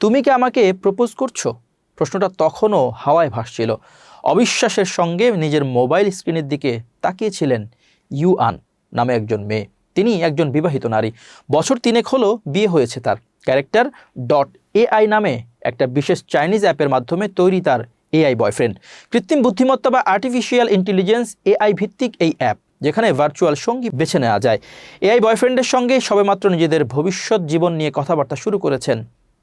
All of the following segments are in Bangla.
তুমি কি আমাকে প্রপোজ করছ? প্রশ্নটা তখনও হাওয়ায় ভাসছিল। অবিশ্বাসের সঙ্গে নিজের মোবাইল স্ক্রিনের দিকে তাকিয়েছিলেন ইউ আন নামে একজন মেয়ে। তিনি একজন বিবাহিত নারী। বছর তিনেক হলো বিয়ে হয়েছে তার। ক্যারেক্টার ডট এআই নামে একটা বিশেষ চাইনিজ অ্যাপের মাধ্যমে তৈরি তার এআই বয়ফ্রেন্ড কৃত্রিম বুদ্ধিমত্তা বা আর্টিফিশিয়াল ইন্টেলিজেন্স এআই ভিত্তিক এই অ্যাপ যেখানে ভার্চুয়াল সঙ্গী বেছে নেওয়া যায়। এআই বয়ফ্রেন্ডের সঙ্গে সবেমাত্র নিজেদের ভবিষ্যৎ জীবন নিয়ে কথাবার্তা শুরু করেছেন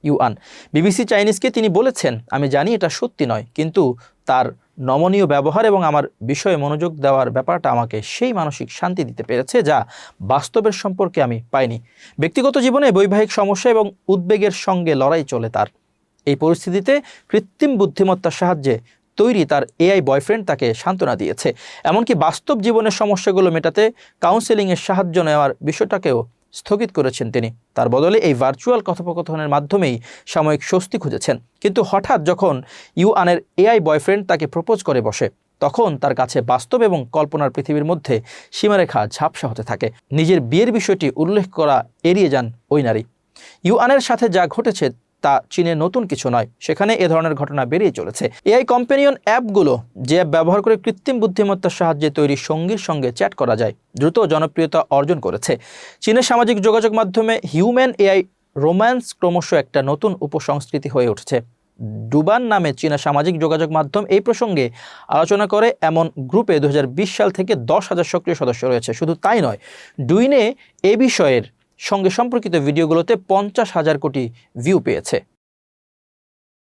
ইউআন। বিবিসি চাইনিজকে তিনি বলেছেন, আমি জানি এটা সত্যি নয়, কিন্তু তার নমনীয় ব্যবহার এবং আমার বিষয়ে মনোযোগ দেওয়ার ব্যাপারটা আমাকে সেই মানসিক শান্তি দিতে পেরেছে যা বাস্তবের সম্পর্কে আমি পাইনি। ব্যক্তিগত জীবনে বৈবাহিক সমস্যা এবং উদ্বেগের সঙ্গে লড়াই চলে তার। এই পরিস্থিতিতে কৃত্রিম বুদ্ধিমত্তার সাহায্যে তৈরি তার এআই বয়ফ্রেন্ড তাকে সান্ত্বনা দিয়েছে। এমনকি বাস্তব জীবনের সমস্যাগুলো মেটাতে কাউন্সেলিংয়ের সাহায্য নেওয়ার বিষয়টাকেও স্থগিত করেছেন তিনি। তার বদলে এই ভার্চুয়াল কথোপকথনের মাধ্যমেই সাময়িক স্বস্তি খুঁজেছেন। কিন্তু হঠাৎ যখন ইউআনের এআই বয়ফ্রেন্ড তাকে প্রপোজ করে বসে, তখন তার কাছে বাস্তব এবং কল্পনার পৃথিবীর মধ্যে সীমারেখা ঝাপসা হতে থাকে। নিজের বিয়ের বিষয়টি উল্লেখ করা এড়িয়ে যান ওই নারী। ইউআনের সাথে যা ঘটেছে তা চীনে নতুন কিছু নয়। সেখানে এ ধরনের ঘটনা বেরিয়ে চলেছে। এআই কম্পেনিয়ন অ্যাপগুলো যে ব্যবহার করে কৃত্রিম বুদ্ধিমত্তার সাহায্যে তৈরি সঙ্গীর সঙ্গে চ্যাট করা যায়, দ্রুত জনপ্রিয়তা অর্জন করেছে। চীনের সামাজিক যোগাযোগ মাধ্যমে হিউম্যান এআই রোম্যান্স ক্রমশ একটা নতুন উপসংস্কৃতি হয়ে উঠছে। ডুবান নামে চীনা সামাজিক যোগাযোগ মাধ্যম এই প্রসঙ্গে আলোচনা করে, এমন গ্রুপে দু হাজার বিশ সাল থেকে দশ হাজার সক্রিয় সদস্য রয়েছে। শুধু তাই নয়, ডুইনে এ বিষয়ের সঙ্গে সম্পর্কিত ভিডিওগুলোতে পঞ্চাশ হাজার কোটি ভিউ পেয়েছে।